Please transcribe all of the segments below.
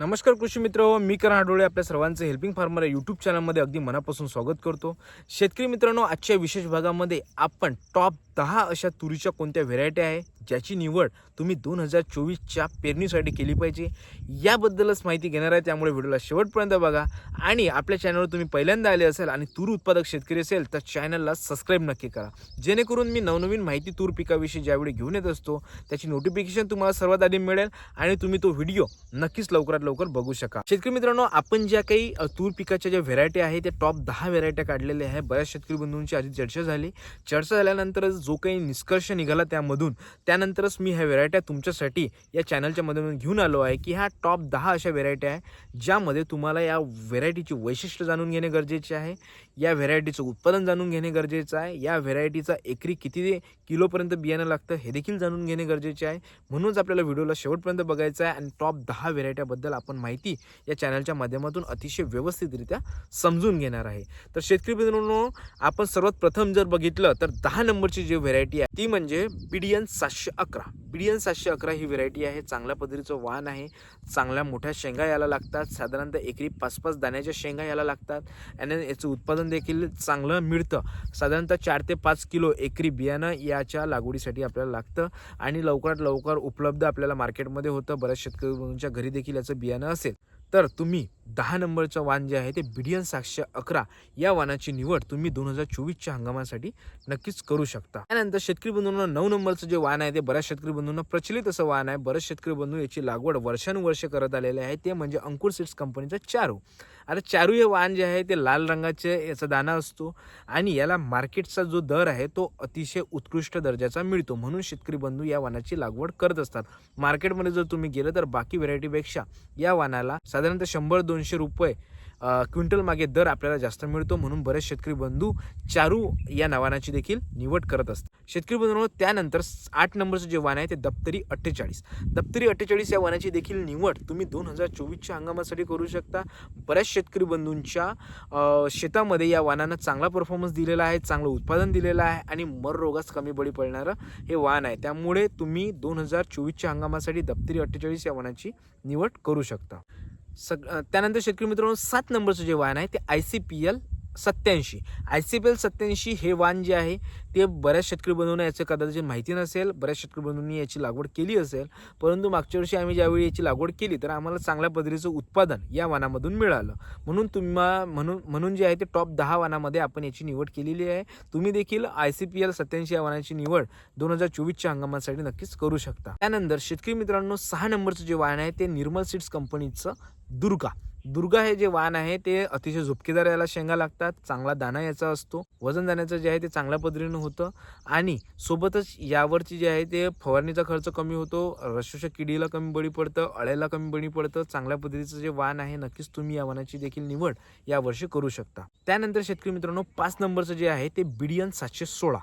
नमस्कार कृषी मित्र मी करण आडोळे आपल्या सर्वांचं हेल्पिंग फार्मर या यूट्यूब चॅनलमध्ये अगदी मनापासून स्वागत करतो. शेतकरी मित्रांनो आजच्या विशेष भागामध्ये आपण टॉप दहा अशा तुरीच्या कोणत्या व्हेरायटी आहे ज्याची निवड तुम्ही दोन हजार चोवीसच्या पेरणीसाठी केली पाहिजे याबद्दलच माहिती घेणार आहे. त्यामुळे व्हिडिओला शेवटपर्यंत बघा. आणि आपल्या चॅनलवर तुम्ही पहिल्यांदा आले असेल आणि तूर उत्पादक शेतकरी असेल तर चॅनलला सबस्क्राईब नक्की करा. जेणेकरून मी नवनवीन माहिती तूर पिकाविषयी ज्यावेळी घेऊन येत असतो त्याची नोटिफिकेशन तुम्हाला सर्वात आधी मिळेल आणि तुम्ही तो व्हिडिओ नक्कीच लवकरात लवकर बघू शका शेतकरी मित्रांनो आपण ज्या काही तूर पिकाच्या ज्या व्हेरायटी आहे त्या टॉप दहा व्हेरायट्या काढलेल्या आहे. बऱ्याच शेतकरी बंधूंची आधी चर्चा झाली. चर्चा झाल्यानंतर जो काही निष्कर्ष निघाला त्यामधून त्यानंतरच मी ह्या व्हेरायट्या तुमच्यासाठी या चॅनलच्या माध्यमातून घेऊन आलो आहे की ह्या टॉप दहा अशा व्हेरायट्या आहे ज्यामध्ये तुम्हाला या व्हेरायटीची वैशिष्ट्य जाणून घेणे गरजेचे आहे. या व्हेरायटीचं उत्पादन जाणून घेणे गरजेचं आहे. या व्हेरायटीचा एकरी किती किलोपर्यंत बियाणं लागतं हे देखील जाणून घेणे गरजेचे आहे. म्हणूनच आपल्याला व्हिडिओला शेवटपर्यंत बघायचं आहे आणि टॉप दहा व्हेरायट्याबद्दल आपण माहिती या चॅनलच्या माध्यमातून अतिशय व्यवस्थितरित्या समजून घेणार आहे. तर शेतकरी मित्रांनो आपण सर्वात प्रथम जर बघितलं तर दहा नंबरची जी व्हेरायटी आहे ती म्हणजे बिडियन सातशे अकरा. बिडियन सातशे अकरा ही व्हेरायटी आहे. चांगल्या पद्धतीचं वाण आहे. चांगल्या मोठ्या शेंगा याला लागतात. साधारणतः एकरी पाच पाच दाण्याच्या शेंगा याला लागतात. आणि याचं उत्पादन देखील चांगलं मिळतं. साधारणतः चार ते पाच किलो एकरी बियाणं याच्या लागवडीसाठी आपल्याला लागतं आणि लवकरात लवकर उपलब्ध आपल्याला मार्केटमध्ये होतं. बऱ्याच शेतकऱ्यांच्या घरी देखील याचं बियाणं असेल. तर तुम्ही दहा नंबरचं वाण जे आहे ते बिडियन सातशे अकरा या वाणाची निवड तुम्ही दोन हजार चोवीसच्या हंगामासाठी नक्कीच करू शकता. त्यानंतर शेतकरी बंधूंना नऊ नंबरचं जे वाण आहे ते बऱ्याच शेतकरी बंधूंना प्रचलित असं वाण आहे. बऱ्याच शेतकरी बंधू याची लागवड वर्षानुवर्ष करत आलेले आहे. ते म्हणजे अंकुर सीड्स कंपनीचं चारू. आता चारू हे वाण जे आहे ते लाल रंगाचे याचा दाना असतो. आणि याला मार्केटचा जो दर आहे तो अतिशय उत्कृष्ट दर्जाचा मिळतो. म्हणून शेतकरी बंधू या वाणाची लागवड करत असतात. मार्केटमध्ये जर तुम्ही गेलं तर बाकी व्हेरायटीपेक्षा या वाणाला साधारणतः शंभर दोनशे रुपये क्विंटल मागे दर आपल्याला जास्त मिळतो. म्हणून बरेच शेतकरी बंधू चारू या नावानाची देखील निवड करत असतात. शेतकरी बंधूंनो त्यानंतर आठ नंबरचं जे वाण आहे ते दप्तरी अठ्ठेचाळीस. दप्तरी अठ्ठेचाळीस या वाणाची देखील निवड तुम्ही दोन हजार चोवीसच्या हंगामासाठी करू शकता. बऱ्याच शेतकरी बंधूंच्या शेतामध्ये या वाणानं चांगला परफॉर्मन्स दिलेला आहे चांगलं उत्पादन दिलेलं आहे आणि मर रोगास कमी बळी पडणारं हे वाण आहे. त्यामुळे तुम्ही दोन हजार चोवीसच्या हंगामासाठी दप्तरी अठ्ठेचाळीस या वाणाची निवड करू शकता. सग त्यानंतर शेतकरी मित्रांनो सात नंबरचं जे वाहन आहे ते आय सी पी एल सत्याऐंशी आय सी पी एल सत्याऐंशी हे वाण जे आहे ते बऱ्याच शेतकरी बंधूंना याचं कदाचित माहिती नसेल बऱ्याच शेतकरी बंधूंनी याची लागवड केली असेल परंतु मागच्या वर्षी आम्ही ज्यावेळी याची लागवड केली तर आम्हाला चांगल्या पद्धतीचं उत्पादन या वाणामधून मिळालं. म्हणून तुम्हा म्हणून म्हणून जे आहे ते टॉप दहा वाणामध्ये आपण याची निवड केलेली आहे. तुम्ही देखील आय सी पी एल सत्याऐंशी या वाणाची निवड दोन हजार चोवीसच्या हंगामासाठी नक्कीच करू शकता. त्यानंतर शेतकरी मित्रांनो सहा नंबरचं जे वाण आहे ते निर्मल सीड्स कंपनीचं दुर्गा. दुर्गा हे जे वाण आहे ते अतिशय झुपकेदार याला शेंगा लागतात चांगला दाणा याचा असतो वजन दाण्याचं जे आहे ते चांगल्या पद्धतीनं होतं आणि सोबतच यावरची जे आहे ते फवारणीचा खर्च कमी होतो रशोशा किडीला कमी बळी पडतं अळ्याला कमी बळी पडतं चांगल्या पद्धतीचं जे वाण आहे नक्कीच तुम्ही या वाणाची देखील निवड यावर्षी करू शकता. त्यानंतर शेतकरी मित्रांनो पाच नंबरचं जे आहे ते बिडियन सातशे सोळा.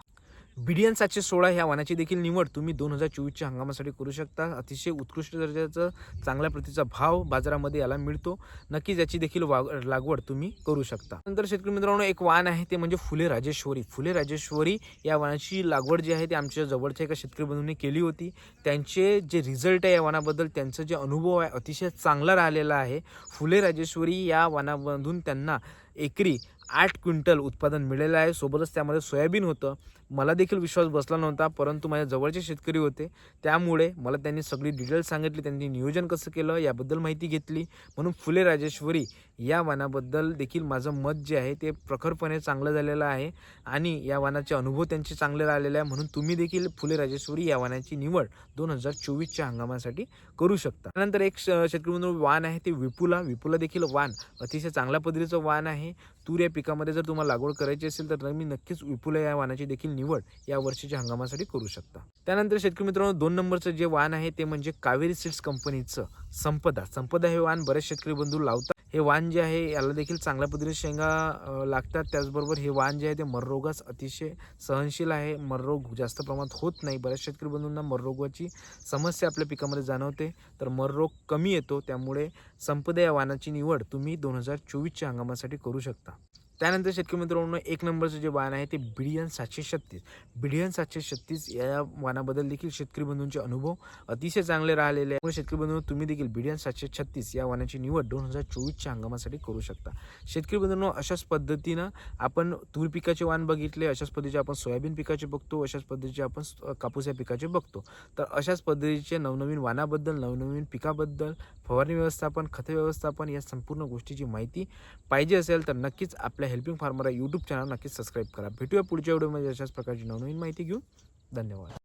बिडियन सातशे सोळा ह्या वाहनाची देखील निवड तुम्ही दोन हजार चोवीसच्या हंगामासाठी करू शकता. अतिशय उत्कृष्ट दर्जाचा चांगल्या प्रतीचा भाव बाजारामध्ये याला मिळतो. नक्कीच याची देखील वा लागवड तुम्ही करू शकता. नंतर शेतकरी मित्रांनो एक वाहन आहे ते म्हणजे फुले राजेश्वरी. फुले राजेश्वरी या वाहनाची लागवड जी आहे ती आमच्या जवळच्या एका शेतकरी बंधूंनी केली होती. त्यांचे जे रिझल्ट आहे या वाहनाबद्दल त्यांचा जे अनुभव आहे अतिशय चांगला राहिलेला आहे. फुले राजेश्वरी या वाहनामधून त्यांना एकरी आठ क्विंटल उत्पादन मिळालेलं आहे. सोबतच त्यामध्ये सोयाबीन होतं. मला देखील विश्वास बसला नव्हता परंतु माझ्या जवळचे शेतकरी होते. त्यामुळे मला त्यांनी सगळी डिटेल्स सांगितली त्यांनी नियोजन कसं केलं याबद्दल माहिती घेतली. म्हणून फुले राजेश्वरी या वानाबद्दल देखील माझं मत जे आहे ते प्रखरपणे चांगलं झालेलं आहे आणि या वानाचे अनुभव त्यांचे चांगले राहिलेले आहे. म्हणून तुम्ही देखील फुले राजेश्वरी या वानाची निवड दोन हजार चोवीसच्या हंगामासाठी करू शकता. त्यानंतर एक श- शेतकरी बंधू वाण आहे ते विपुला. विपुला देखील वाण अतिशय चांगल्या पद्धतीचं वाण आहे. तूर या पिकामध्ये जर तुम्हाला लागवड करायची असेल तर तुम्ही नक्कीच विपुला या वाणाची देखील निवड या वर्षीच्या हंगामासाठी करू शकता. त्यानंतर शेतकरी मित्रांनो दोन नंबरचं जे वाण आहे ते म्हणजे कावेरी सीड्स कंपनीचं संपदा. संपदा हे वाण बरेच शेतकरी बंधू लावतात. हे वाण जे आहे याला देखील चांगल्या पद्धतीने शेंगा लागतात. त्याचबरोबर हे वाण जे आहे ते मररोगास अतिशय सहनशील आहे. मररोग जास्त प्रमाणात होत नाही. बऱ्याच शेतकरी बंधूंना मररोगाची समस्या आपल्या पिकामध्ये जाणवते. तर मररोग कमी येतो. त्यामुळे संपदा या वाणाची निवड तुम्ही दोन हजार चोवीसच्या हंगामासाठी करू शकता. त्यानंतर शेतकरी मित्रांनो एक नंबरचं जे वाहन आहे ते बिडियन सातशे छत्तीस. बिडियन सातशे छत्तीस या वाहनाबद्दल देखील शेतकरी बंधूंचे अनुभव अतिशय चांगले राहिलेले आहे शेतकरी बंधू तुम्ही देखील बिडियन सातशे छत्तीस या वाहनाची निवड दोन हजार चोवीसच्या हंगामासाठी करू शकता. शेतकरी बंधूंनो अशाच पद्धतीनं आपण तूर पिकाचे वाहन बघितले अशाच पद्धतीचे आपण सोयाबीन पिकाचे बघतो अशाच पद्धतीचे आपण कापूस या पिकाचे बघतो. तर अशाच पद्धतीचे नवनवीन वाहनाबद्दल नवनवीन पिकाबद्दल फवारणी व्यवस्थापन खत व्यवस्थापन या संपूर्ण गोष्टीची माहिती पाहिजे असेल तर नक्कीच आपल्या हेल्पिंग फार्मर या यूट्यूब चॅनल नक्कीच सबस्क्राईब करा. भेटूया पुढच्या व्हिडिओमध्ये अशाच प्रकारची नवनवीन माहिती घेऊन. धन्यवाद.